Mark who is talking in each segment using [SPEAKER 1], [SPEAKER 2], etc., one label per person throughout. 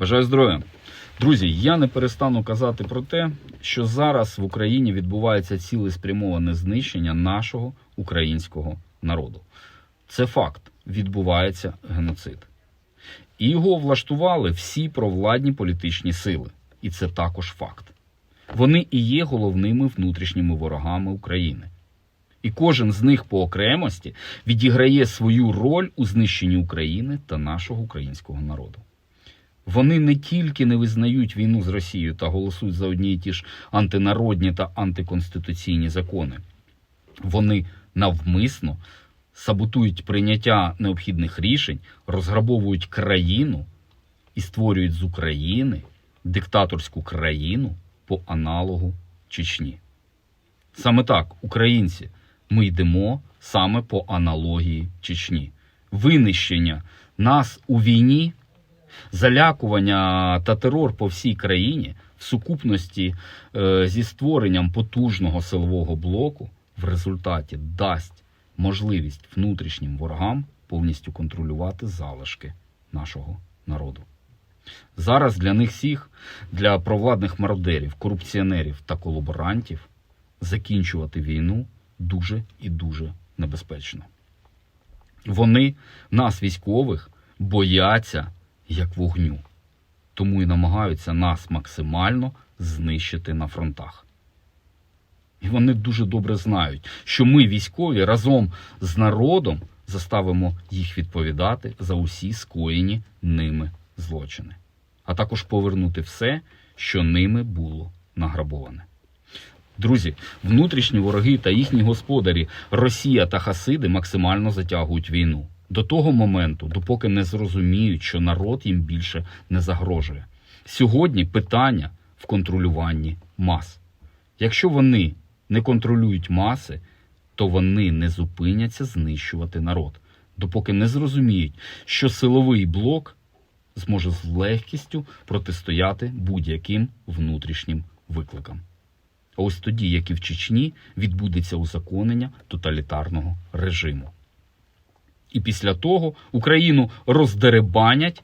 [SPEAKER 1] Бажаю здоров'я. Друзі, я не перестану казати про те, що зараз в Україні відбувається цілеспрямоване знищення нашого українського народу. Це факт. Відбувається геноцид. І його влаштували всі провладні політичні сили. І це також факт. Вони і є головними внутрішніми ворогами України. І кожен з них по окремості відіграє свою роль у знищенні України та нашого українського народу. Вони не тільки не визнають війну з Росією та голосують за одні і ті ж антинародні та антиконституційні закони. Вони навмисно саботують прийняття необхідних рішень, розграбовують країну і створюють з України диктаторську країну по аналогу Чечні. Саме так, українці, ми йдемо саме по аналогії Чечні. Винищення нас у війні, залякування та терор по всій країні в сукупності е, зі створенням потужного силового блоку в результаті дасть можливість внутрішнім ворогам повністю контролювати залишки нашого народу. Зараз для них всіх, для провладних мародерів, корупціонерів та колаборантів, закінчувати війну дуже і дуже небезпечно. Вони, нас, військових, бояться як вогню, тому і намагаються нас максимально знищити на фронтах. І вони дуже добре знають, що ми, військові, разом з народом заставимо їх відповідати за усі скоєні ними злочини, а також повернути все, що ними було награбоване. Друзі, внутрішні вороги та їхні господарі Росія та Хасиди максимально затягують війну до того моменту, допоки не зрозуміють, що народ їм більше не загрожує. Сьогодні питання в контролюванні мас. Якщо вони не контролюють маси, то вони не зупиняться знищувати народ, допоки не зрозуміють, що силовий блок зможе з легкістю протистояти будь-яким внутрішнім викликам. А ось тоді, як і в Чечні, відбудеться узаконення тоталітарного режиму. І після того Україну роздеребанять,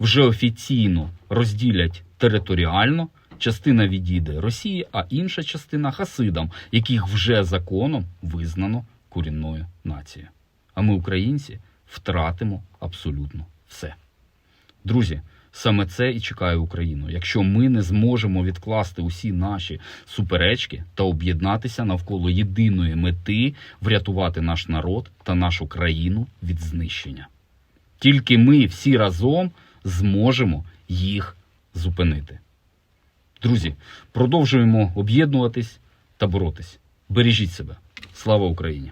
[SPEAKER 1] вже офіційно розділять територіально. Частина відійде Росії, а інша частина хасидам, яких вже законом визнано корінною нацією. А ми, українці, втратимо абсолютно все. Друзі, саме це і чекає Україну. Якщо ми не зможемо відкласти усі наші суперечки та об'єднатися навколо єдиної мети врятувати наш народ та нашу країну від знищення. Тільки ми всі разом зможемо їх зупинити. Друзі, продовжуємо об'єднуватись та боротись. Бережіть себе. Слава Україні!